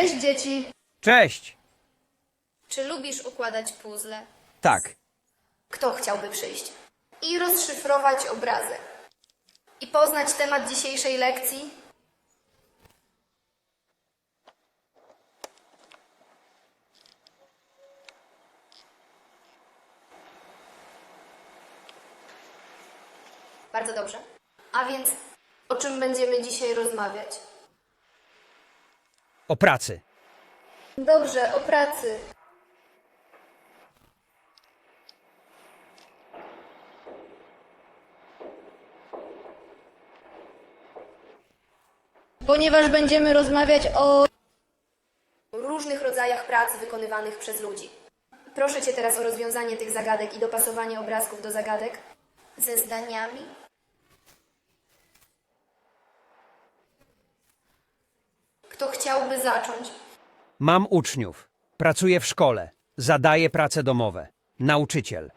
Cześć dzieci! Cześć! Czy lubisz układać puzzle? Tak. Kto chciałby przyjść? I rozszyfrować obrazy. I poznać temat dzisiejszej lekcji? Bardzo dobrze. A więc o czym będziemy dzisiaj rozmawiać? O pracy. Dobrze, o pracy. Ponieważ będziemy rozmawiać o różnych rodzajach prac wykonywanych przez ludzi. Proszę Cię teraz o rozwiązanie tych zagadek i dopasowanie obrazków do zagadek ze zdaniami. Kto chciałby zacząć? Mam uczniów. Pracuję w szkole. Zadaję prace domowe. Nauczyciel.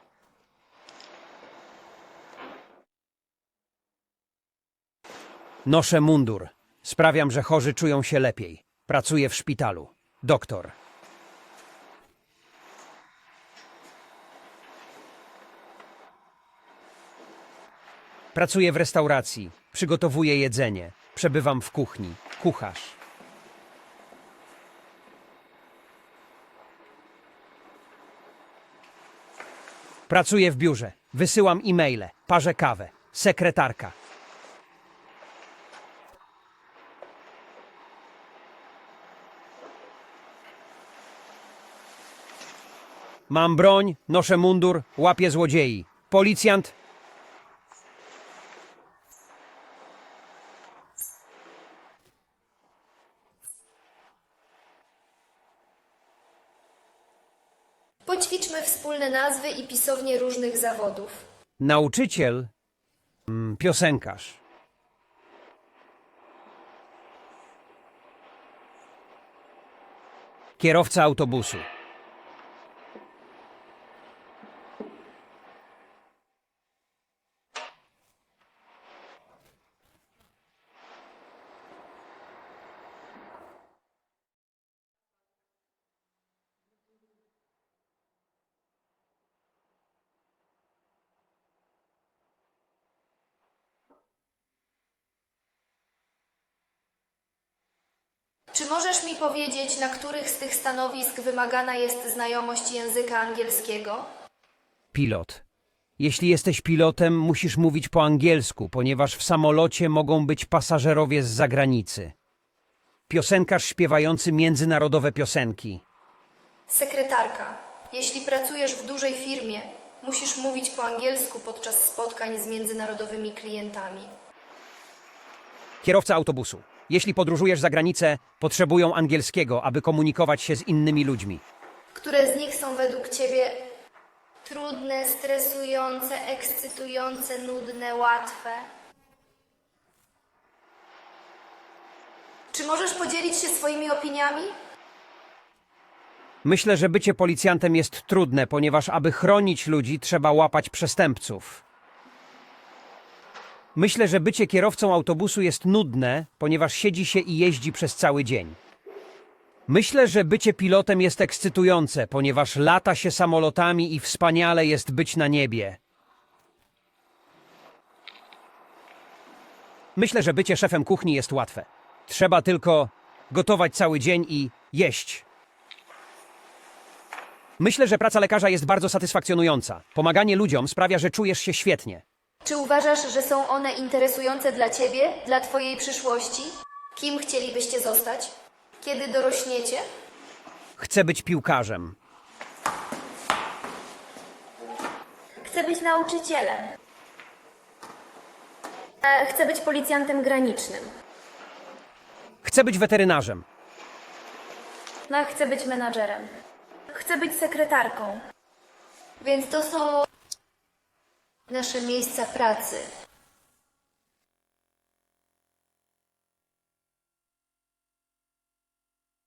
Noszę mundur. Sprawiam, że chorzy czują się lepiej. Pracuję w szpitalu. Doktor. Pracuję w restauracji. Przygotowuję jedzenie. Przebywam w kuchni. Kucharz. Pracuję w biurze. Wysyłam e-maile. Parzę kawę. Sekretarka. Mam broń, noszę mundur, łapię złodziei. Policjant. Poćwiczmy wspólne nazwy i pisownie różnych zawodów. Nauczyciel. Mm, piosenkarz. Kierowca autobusu. Czy możesz mi powiedzieć, na których z tych stanowisk wymagana jest znajomość języka angielskiego? Pilot. Jeśli jesteś pilotem, musisz mówić po angielsku, ponieważ w samolocie mogą być pasażerowie z zagranicy. Piosenkarz śpiewający międzynarodowe piosenki. Sekretarka. Jeśli pracujesz w dużej firmie, musisz mówić po angielsku podczas spotkań z międzynarodowymi klientami. Kierowca autobusu. Jeśli podróżujesz za granicę, potrzebują angielskiego, aby komunikować się z innymi ludźmi. Które z nich są według Ciebie trudne, stresujące, ekscytujące, nudne, łatwe? Czy możesz podzielić się swoimi opiniami? Myślę, że bycie policjantem jest trudne, ponieważ aby chronić ludzi, trzeba łapać przestępców. Myślę, że bycie kierowcą autobusu jest nudne, ponieważ siedzi się i jeździ przez cały dzień. Myślę, że bycie pilotem jest ekscytujące, ponieważ lata się samolotami i wspaniale jest być na niebie. Myślę, że bycie szefem kuchni jest łatwe. Trzeba tylko gotować cały dzień i jeść. Myślę, że praca lekarza jest bardzo satysfakcjonująca. Pomaganie ludziom sprawia, że czujesz się świetnie. Czy uważasz, że są one interesujące dla Ciebie, dla Twojej przyszłości? Kim chcielibyście zostać? Kiedy dorośniecie? Chcę być piłkarzem. Chcę być nauczycielem. E, Chcę być policjantem granicznym. Chcę być weterynarzem. No, chcę być menadżerem. Chcę być sekretarką. Więc to są nasze miejsca pracy.